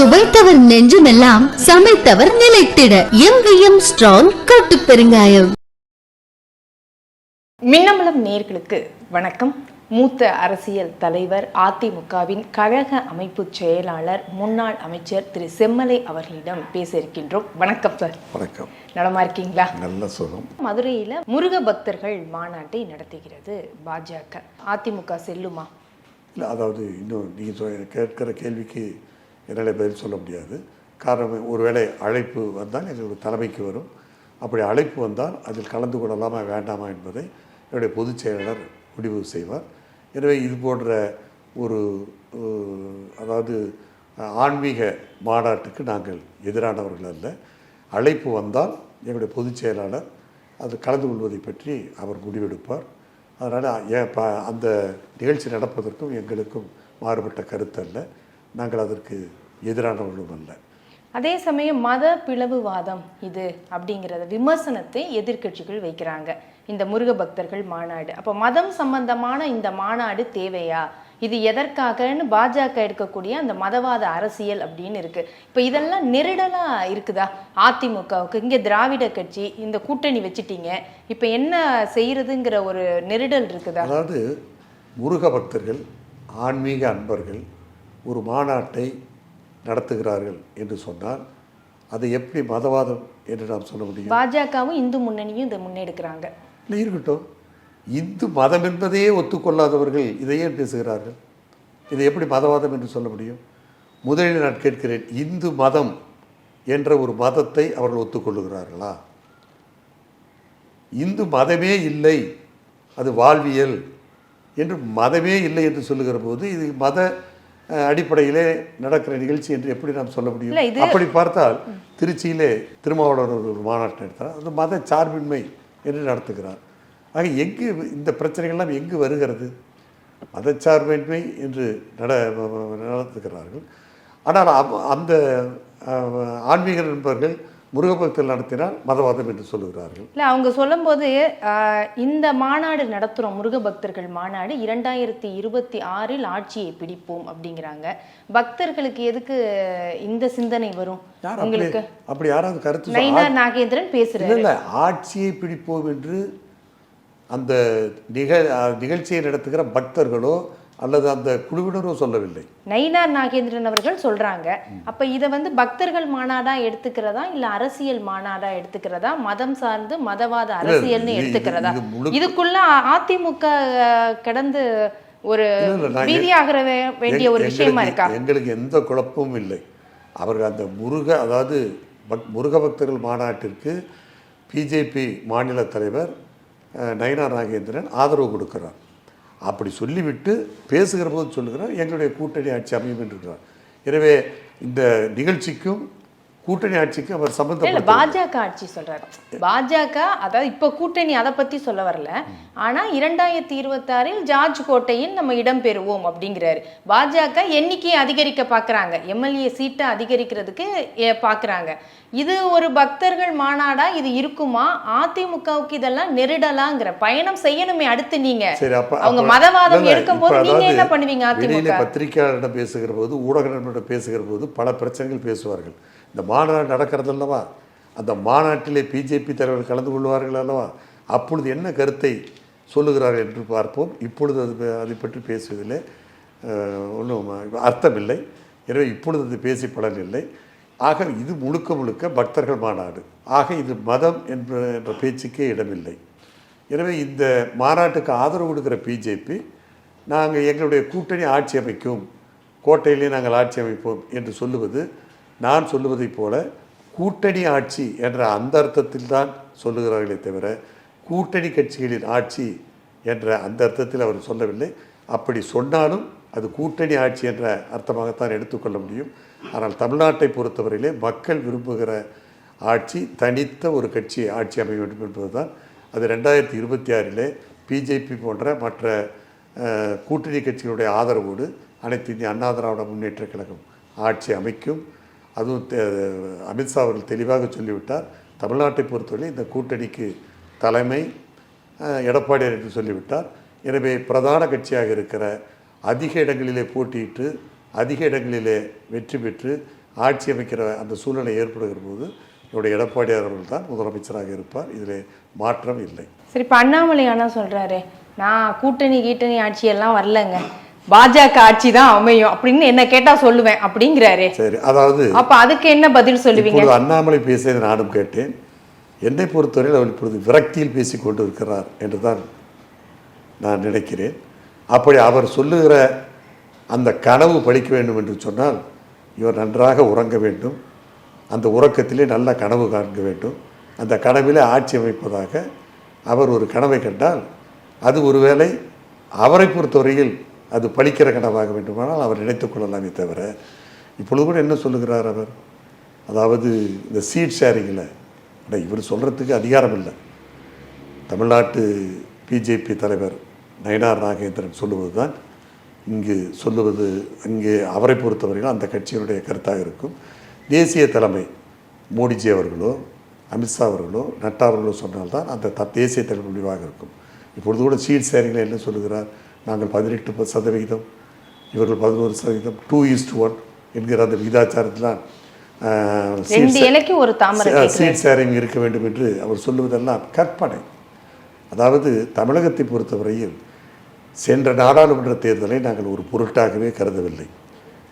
சுவைத்தவர் நெஞ்சுமெல்லாம் சமைத்தவர் நிலைத்திட. எங்கேயும் ஸ்ட்ராங் கட்டு பெருங்காயம். மின்னமலம் நேர்களுக்கு வணக்கம். மூத்த அரசியல் தலைவர் அதிமுகவின் கழக அமைப்பு செயலாளர் முன்னாள் அமைச்சர் திரு செம்மலை அவர்களிடம் பேச இருக்கின்றோம். வணக்கம் சார். வணக்கம். நலமா இருக்கீங்களா? நல்ல சுகம். மதுரையில முருக பக்தர்கள் மாநாட்டை நடத்துகிறது பாஜக. அதிமுக செல்லுமா? இல்லை அதாவது இன்னும் நீங்கள் கேட்கிற கேள்விக்கு என்னால் பதில் சொல்ல முடியாது. காரணம் ஒருவேளை அழைப்பு வந்தால் எங்களுடைய தலைமைக்கு வரும். அப்படி அழைப்பு வந்தால் அதில் கலந்து கொள்ளலாமா வேண்டாமா என்பதை என்னுடைய பொதுச் செயலாளர் முடிவு செய்வார். எனவே இது போன்ற ஒரு அதாவது ஆன்மீக மாநாட்டுக்கு நாங்கள் எதிரானவர்கள் அல்ல. அழைப்பு வந்தால் எங்களுடைய பொதுச் செயலாளர் அது கலந்து கொள்வதை பற்றி அவர் முடிவெடுப்பார். அதனால் ஏன் ப அந்த நிகழ்ச்சி நடப்பதற்கும் எங்களுக்கும் மாறுபட்ட கருத்து அல்ல. நாங்கள் அதற்கு எதிரானவர்களும் அல்ல அதே சமயம் மத பிளவுவாதம் இது அப்படிங்கிறத விமர்சனத்தை எதிர்க்கட்சிகள் வைக்கிறாங்க. இந்த முருக பக்தர்கள் மாநாடு. அப்போ மதம் சம்பந்தமான இந்த மாநாடு தேவையா? இது எதற்காகன்னு பாஜக எடுக்கக்கூடிய அந்த மதவாத அரசியல் அப்படின்னு இருக்கு. இப்போ இதெல்லாம் நெருடலா இருக்குதா? அதிமுகவுக்கு. இங்கே திராவிட கட்சி இந்த கூட்டணி வச்சுட்டீங்க. இப்போ என்ன செய்யறதுங்கிற ஒரு நெருடல் இருக்குதா? அதாவது முருக பக்தர்கள் ஆன்மீக அன்பர்கள் ஒரு மாநாட்டை நடத்துகிறார்கள் என்று சொன்னால் அதை எப்படி மதவாதம் என்று நாம் சொல்ல முடியும்? பாஜகவும் இந்து முன்னணியும் இதை முன்னெடுக்கிறாங்க. இல்லை இருக்கட்டும். இந்து மதம் என்பதையே ஒத்துக்கொள்ளாதவர்கள் இதை ஏன் பேசுகிறார்கள். இதை எப்படி மதவாதம் என்று சொல்ல முடியும்? முதலில் நான் கேட்கிறேன் இந்து மதம் என்ற ஒரு மதத்தை அவர்கள் ஒத்துக்கொள்ளுகிறார்களா? இந்து மதமே இல்லை அது வாழ்வியல். என்று மதமே இல்லை என்று சொல்லுகிற போது இது மத அடிப்படையிலே நடக்கிற நிகழ்ச்சி என்று எப்படி நாம் சொல்ல முடியும்? அப்படி பார்த்தால் திருச்சியிலே திருமாவளவன் ஒரு ஒரு மாநாட்டை நடத்துகிறார் அது மத சார்பின்மை என்று நடத்துகிறார். ஆக எங்கு இந்த பிரச்சனைகள்லாம் எங்கு வருகிறது? மதச்சார்பின்மை என்று நட நடத்துகிறார்கள். ஆனால் அந்த அஹ், ஆன்மீக நண்பர்கள் முருகபக்தர்கள் நடத்தினால் மதவாதம் என்று சொல்லுகிறார்கள். இல்ல அவங்க சொல்லும்போது இந்த மாநாடு நடத்துறோம் முருக பக்தர்கள் மாநாடு இரண்டாயிரத்தி இருபத்தி ஆறில் ஆட்சியை பிடிப்போம் அப்படிங்கிறாங்க. பக்தர்களுக்கு எதுக்கு இந்த சிந்தனை வரும்? உங்களுக்கு? அப்படி யாராவது கருத்து நயினார் நாகேந்திரன் பேசுறாரு. இல்ல ஆட்சியை பிடிப்போம் என்று அந்த அஹ், நிகழ்ச்சியை நடத்துகிற பக்தர்களோ அல்லது அந்த குழுவினரோ சொல்லவில்லை. நயினார் நாகேந்திரன் அவர்கள் சொல்றாங்க. அப்ப இத வந்து பக்தர்கள் மாநாடா எடுத்துக்கிறதா? இல்ல அரசியல் மாநாடா எடுத்துக்கிறதா? மதம் சார்ந்து மதவாத அரசியல்னு எடுத்துக்கிறதா? இதுக்குள்ள அதிமுக கடந்து ஒரு இல்ல, இல்ல, நாங்க- பீதியாகிற வே- வேண்டிய ஒரு விஷயமா இருக்கா? எங்களுக்கு எந்த குழப்பமும் இல்லை. அவர்கள் அந்த முருக அதாவது முருக பக்தர்கள் மாநாட்டிற்கு பிஜேபி மாநில தலைவர் நயினார் நாகேந்திரன் ஆதரவு கொடுக்கிறார். அப்படி சொல்லிவிட்டு பேசுகிற போது சொல்லுகிறார் எங்களுடைய கூட்டணி ஆட்சி அமையும் என்று இருக்கிறார் எனவே இந்த நிகழ்ச்சிக்கும் கூட்டணி ஆட்சிக்கும் அவர் சம்பந்தப்பட்ட பாஜக ஆட்சி சொல்றாரு. பாஜக அதாவது இப்ப கூட்டணி அதை பத்தி சொல்ல வரல. ஆனா இரண்டாயிரத்தி இருபத்தி ஆறில் ஜார்ஜ் கோட்டையில் நம்ம இடம் பெறுவோம் அப்படிங்கிறாரு. பாஜக எண்ணிக்கையை அதிகரிக்க பாக்குறாங்க. எம்எல்ஏ சீட்டை அதிகரிக்கிறதுக்கு பாக்குறாங்க. இது ஒரு பக்தர்கள் மாநாடா? இது இருக்குமா? அதிமுகவுக்கு இதெல்லாம் நெருடலாங்கிற பயணம் செய்யணுமே அடுத்து நீங்க. அவங்க மதவாதம் எடுக்கும் போது நீங்க என்ன பண்ணுவீங்க அதிமுக? பத்திரிகையாளரிடம் பேசுகிற போது ஊடக பேசுகிற போது பல பிரச்சனைகள் பேசுவார்கள். இந்த மாநாடு நடக்கிறது அல்லவா? அந்த மாநாட்டிலே பிஜேபி தலைவர்கள் கலந்து கொள்வார்கள் அல்லவா? அப்பொழுது என்ன கருத்தை சொல்லுகிறார்கள் என்று பார்ப்போம். இப்பொழுது அது அதை பற்றி பேசுவதில் ஒன்றும் அர்த்தமில்லை. எனவே இப்பொழுது அது பேசி பலனில்லை ஆக இது முழுக்க முழுக்க பக்தர்கள் மாநாடு. ஆக இது மதம் என்ற என்ற பேச்சுக்கே இடமில்லை. எனவே இந்த மாநாட்டுக்கு ஆதரவு கொடுக்கிற பிஜேபி நாங்கள் எங்களுடைய கூட்டணி ஆட்சி அமைக்கும் கோட்டையிலே நாங்கள் ஆட்சி அமைப்போம் என்று சொல்லுவது நான் சொல்லுவதைப் போல கூட்டணி ஆட்சி என்ற அந்த அர்த்தத்தில் தான் சொல்லுகிறார்களே தவிர கூட்டணி கட்சிகளின் ஆட்சி என்ற அந்த அர்த்தத்தில் அவர் சொல்லவில்லை. அப்படி சொன்னாலும் அது கூட்டணி ஆட்சி என்ற அர்த்தமாகத்தான் எடுத்துக்கொள்ள முடியும். ஆனால் தமிழ்நாட்டை பொறுத்தவரையிலே மக்கள் விரும்புகிற ஆட்சி தனித்த ஒரு கட்சி ஆட்சி அமைய வேண்டும் என்பதுதான். அது ரெண்டாயிரத்தி இருபத்தி ஆறிலே பிஜேபி போன்ற மற்ற கூட்டணி கட்சிகளுடைய ஆதரவோடு அனைத்து இந்திய அண்ணா திராவிட முன்னேற்ற கழகம் ஆட்சி அமைக்கும். அதுவும் தெ- அமித்ஷா அவர்கள் தெளிவாக சொல்லிவிட்டார். தமிழ்நாட்டை பொறுத்தவரை இந்த கூட்டணிக்கு தலைமை எடப்பாடியார் என்று சொல்லிவிட்டார். எனவே பிரதான கட்சியாக இருக்கிற அதிக இடங்களிலே போட்டியிட்டு அதிக இடங்களிலே வெற்றி பெற்று ஆட்சி அமைக்கிற அந்த சூழ்நிலை ஏற்படுகிற போது என்னுடைய எடப்பாடியார் அவர்கள் தான் முதலமைச்சராக இருப்பார். இதில் மாற்றம் இல்லை. சரி இப்போ அண்ணாமலை அண்ணா சொல்கிறாரு நான் கூட்டணி கீட்டணி ஆட்சி எல்லாம் வரலங்க. பாஜக ஆட்சி தான் அமையும் அப்படின்னு என்ன கேட்டா சொல்லுவேன் அப்படிங்கிறாரு. சரி அதாவது அப்ப அதுக்கு என்ன பதில் சொல்லுவீங்க? அண்ணாமலை பேசியதை நானும் கேட்டேன். என்னை பொறுத்தவரையில் அவர் இப்பொழுது விரக்தியில் பேசிக் கொண்டு இருக்கிறார் என்று தான் நான் நினைக்கிறேன். அப்படி அவர் சொல்லுகிற அந்த கனவு படிக்க வேண்டும் என்று சொன்னால் இவர் நன்றாக உறங்க வேண்டும். அந்த உறக்கத்திலே நல்ல கனவு காண்க வேண்டும். அந்த கனவிலே ஆட்சி அமைப்பதாக அவர் ஒரு கனவை கண்டால் அது ஒருவேளை அவரை பொறுத்தவரையில் அது பழிக்கிற கனவாக வேண்டுமானால் அவர் நினைத்து கொள்ளலாமே தவிர இப்பொழுது கூட என்ன சொல்லுகிறார் அவர்? அதாவது இந்த சீட் ஷேரிங்கில் ஆனால் இவர் சொல்கிறதுக்கு அதிகாரம் இல்லை. தமிழ்நாட்டு பிஜேபி தலைவர் நயனார் நாகேந்திரன் சொல்லுவது தான் இங்கு சொல்லுவது இங்கே அவரை பொறுத்தவரையில் அந்த கட்சியினுடைய கருத்தாக இருக்கும். தேசிய தலைமை மோடிஜி அவர்களோ அமித்ஷா அவர்களோ நட்டா அவர்களோ சொன்னால்தான் அந்த த தேசிய தலைமை முடிவாக இருக்கும். இப்பொழுது கூட சீட் ஷேரிங்கில் என்ன சொல்லுகிறார்? நாங்கள் பதினெட்டு சதவிகிதம் இவர்கள் பதினோரு சதவீதம் டூ ஈஸ்ட் ஒன் என்கிற அந்த சீட் ஷேரிங் இருக்க வேண்டும் என்று அவர் சொல்லுவதெல்லாம் கற்பனை. அதாவது தமிழகத்தை பொறுத்தவரையில் சென்ற நாடாளுமன்ற தேர்தலை நாங்கள் ஒரு பொருட்டாகவே கருதவில்லை.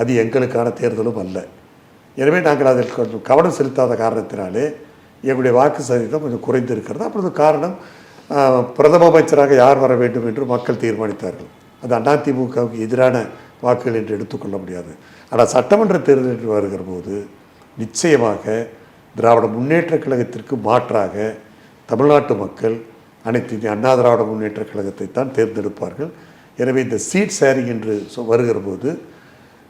அது எங்களுக்கான தேர்தலும் அல்ல. எனவே நாங்கள் அதில் கொஞ்சம் கவனம் செலுத்தாத காரணத்தினாலே எங்களுடைய வாக்கு சதவீதம் கொஞ்சம் குறைந்து இருக்கிறது அப்பொழுது காரணம் பிரதம அமைச்சராக யார் வர வேண்டும் என்று மக்கள் தீர்மானித்தார்கள். அது அதிமுகவுக்கு எதிரான வாக்குகள் என்று எடுத்துக்கொள்ள முடியாது. ஆனால் சட்டமன்ற தேர்தல் என்று வருகிற போது நிச்சயமாக திராவிட முன்னேற்றக் கழகத்திற்கு மாற்றாக தமிழ்நாட்டு மக்கள் அனைத்து அண்ணா திராவிட முன்னேற்றக் கழகத்தை தான் தேர்ந்தெடுப்பார்கள். எனவே இந்த சீட் ஷேரிங் என்று வருகிற போது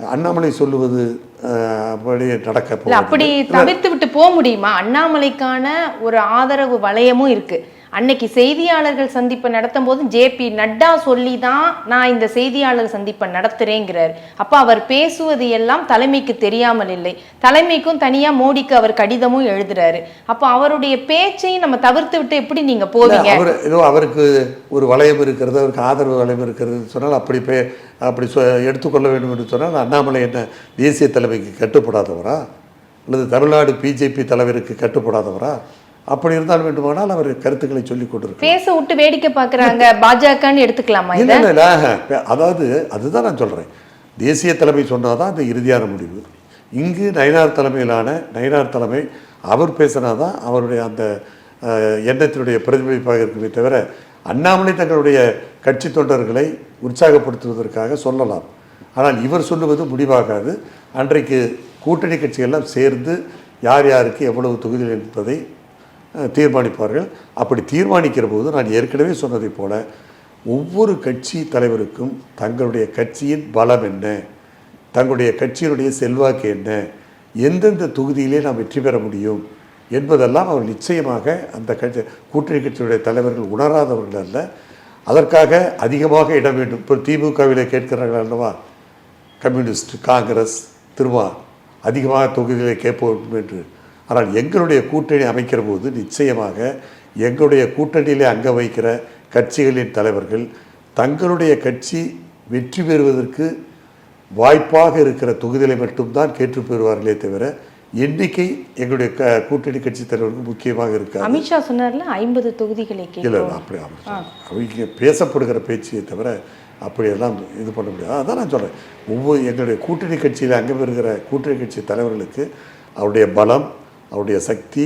அண்ணாமலை சொல்லுவது அஹ், அப்படியே நடக்க. அப்படி தவிர்த்து விட்டு போக முடியுமா? அண்ணாமலைக்கான ஒரு ஆதரவு வளையமும் இருக்கு. அன்னைக்கு செய்தியாளர்கள் சந்திப்பை நடத்தும் போது ஜேபி நட்டா சொல்லி தான் நான் இந்த செய்தியாளர் சந்திப்பை நடத்துறேங்கிறார். அப்ப அவர் பேசுவது எல்லாம் தலைமைக்கு தெரியாமல் இல்லை. தலைமைக்கும் தனியா மோடிக்கு அவர் கடிதமும் எழுதுறாரு. அப்ப அவருடைய பேச்சை நம்ம தவிர்த்து விட்டு எப்படி நீங்க போவீங்க? அவர் ஏதோ அவருக்கு ஒரு வளையம் இருக்கிறது அவருக்கு ஆதரவு வளையம் இருக்கிறது சொன்னால் அப்படி பே அப்படி சொ எடுத்துக்கொள்ள வேண்டும் என்று சொன்னால் அண்ணாமலை என்ன தேசிய தலைமைக்கு கட்டுப்படாதவரா? அல்லது தமிழ்நாடு பிஜேபி தலைவருக்கு கட்டுப்படாதவரா? அப்படி இருந்தால் வேண்டுமானால் அவர் கருத்துக்களை சொல்லிக் கொண்டிருக்கிறார். பேச விட்டு வேடிக்கை பாக்குறாங்க பாஜகன்னு எடுத்துக்கலாமா இல்லை இல்லை அதாவது அதுதான் நான் சொல்கிறேன் தேசிய தலைமை சொன்னால் தான் அது இறுதியான முடிவு. இங்கு நயினார் தலைமையிலான நயினார் தலைமை அவர் பேசினா தான் அவருடைய அந்த எண்ணத்தினுடைய பிரதிபலிப்பாக இருக்குமே தவிர அண்ணாமலை தங்களுடைய கட்சி தொண்டர்களை உற்சாகப்படுத்துவதற்காக சொல்லலாம். ஆனால் இவர் சொல்லுவது முடிவாகாது. அன்றைக்கு கூட்டணி கட்சிகள்லாம் சேர்ந்து யார் யாருக்கு எவ்வளவு தொகுதிகள் என்பதை தீர்மானிப்பார்கள். அப்படி தீர்மானிக்கிற போது நான் ஏற்கனவே சொன்னதைப் போல ஒவ்வொரு கட்சி தலைவருக்கும் தங்களுடைய கட்சியின் பலம் என்ன? தங்களுடைய கட்சியினுடைய செல்வாக்கு என்ன? எந்தெந்த தொகுதியிலே நாம் வெற்றி பெற முடியும்? என்பதெல்லாம் அவர் நிச்சயமாக அந்த கட்சி கூட்டணி கட்சியுடைய தலைவர்கள் உணராதவர்கள் அல்ல. அதற்காக அதிகமாக இடம் வேண்டும். இப்போ திமுகவிலே கேட்கிறார்கள் அல்லவா? கம்யூனிஸ்ட் காங்கிரஸ் திருமா அதிகமாக தொகுதிகளை கேட்போம் என்று. ஆனால் எங்களுடைய கூட்டணி அமைக்கிற போது நிச்சயமாக எங்களுடைய கூட்டணியிலே அங்க வைக்கிற கட்சிகளின் தலைவர்கள் தங்களுடைய கட்சி வெற்றி பெறுவதற்கு வாய்ப்பாக இருக்கிற தொகுதிகளை மட்டும்தான் கேட்டு பெறுவார்களே தவிர எண்ணிக்கை எங்களுடைய க கூட்டணி கட்சி தலைவர்களுக்கு முக்கியமாக இருக்காது. அமித்ஷா சொன்னார்ல ஐம்பது தொகுதிகளை இல்லை அப்படி. அவங்க பேசப்படுகிற பேச்சையே தவிர அப்படியெல்லாம் இது பண்ண முடியாது. அதான் நான் சொல்கிறேன் ஒவ்வொரு எங்களுடைய கூட்டணி கட்சியில் அங்கே இருக்கிற கூட்டணி கட்சி தலைவர்களுக்கு அவருடைய பலம் அவருடைய சக்தி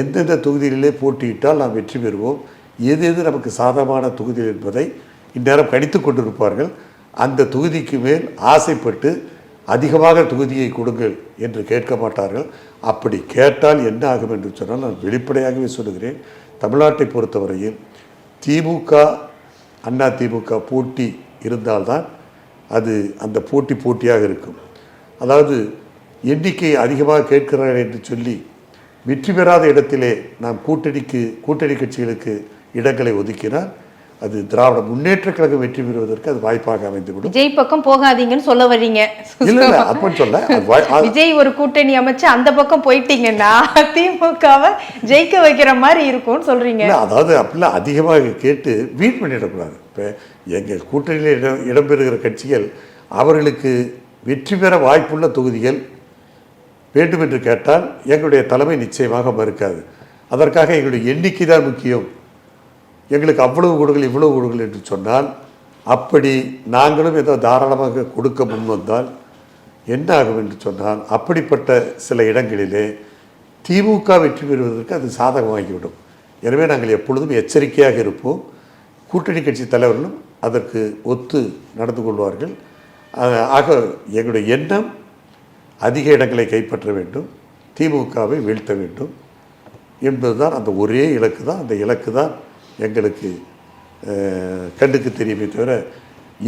எந்தெந்த தொகுதிகளிலே போட்டியிட்டால் நாம் வெற்றி பெறுவோம். எது எது நமக்கு சாதகமான தொகுதி என்பதை இந்நேரம் கணித்து கொண்டிருப்பார்கள். அந்த தொகுதிக்கு மேல் ஆசைப்பட்டு அதிகமாக தொகுதியை கொடுங்கள் என்று கேட்க மாட்டார்கள். அப்படி கேட்டால் என்ன ஆகும் என்று சொன்னால் நான் வெளிப்படையாகவே சொல்லுகிறேன். தமிழ்நாட்டை பொறுத்தவரையில் திமுக அண்ணா திமுக போட்டி இருந்தால்தான் அது அந்த போட்டி போட்டியாக இருக்கும். அதாவது எண்ணிக்கை அதிகமாக கேட்கிறார்கள் என்று சொல்லி வெற்றி பெறாத இடத்திலே நாம் கூட்டணிக்கு கூட்டணி கட்சிகளுக்கு இடங்களை ஒதுக்கினால் அது திராவிட முன்னேற்றக் கழகம் வெற்றி பெறுவதற்கு அது வாய்ப்பாக அமைந்துவிடும். விஜய் பக்கம் போகாதீங்கன்னு சொல்ல வர்றீங்க இல்லை இல்லை அப்படி சொல்ல விஜய் ஒரு கூட்டணி அமைச்சு அந்த பக்கம் போயிட்டீங்கன்னா திமுகவை ஜெயிக்க வைக்கிற மாதிரி இருக்கும்னு சொல்றீங்க. அதாவது அப்படிலாம் அதிகமாக கேட்டு வீண் பண்ணிடக்கூடாது. இப்போ எங்கள் கூட்டணியில் இடம் இடம்பெறுகிற கட்சிகள் அவர்களுக்கு வெற்றி பெற வாய்ப்புள்ள தொகுதிகள் வேண்டும் என்று கேட்டால் எங்களுடைய தலைமை நிச்சயமாக மறுக்காது. அதற்காக எங்களுடைய எண்ணிக்கை தான் முக்கியம். எங்களுக்கு அவ்வளவு கொடுங்கள் இவ்வளவு கொடுங்கள் என்று சொன்னால் அப்படி நாங்களும் ஏதோ தாராளமாக கொடுக்க முன் வந்தால் என்ன ஆகும் என்று சொன்னால் அப்படிப்பட்ட சில இடங்களிலே திமுக வெற்றி பெறுவதற்கு அது சாதகமாகிவிடும். எனவே நாங்கள் எப்பொழுதும் எச்சரிக்கையாக இருப்போம். கூட்டணி கட்சி தலைவர்களும் அதற்கு ஒத்து நடந்து கொள்வார்கள். ஆக எங்களுடைய எண்ணம் அதிக இடங்களை கைப்பற்ற வேண்டும் திமுகவை வீழ்த்த வேண்டும் என்பதுதான் அந்த ஒரே இலக்கு தான். அந்த இலக்கு தான் எங்களுக்கு கண்ணுக்கு தெரியுமே தவிர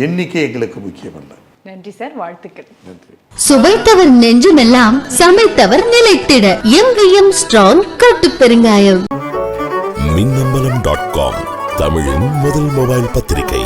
எண்ணிக்கை எங்களுக்கு முக்கியமல்ல. நன்றி சார். வாழ்த்துக்கள். நன்றி. சுவைத்தவர் நெஞ்சுமெல்லாம் சமைத்தவர் நிலைத்திட. எங்கேயும் ஸ்ட்ராங் கட்டு பெருங்காயம். மின்னம்பலம் டாட் காம் தமிழின் முதல் மொபைல் பத்திரிகை.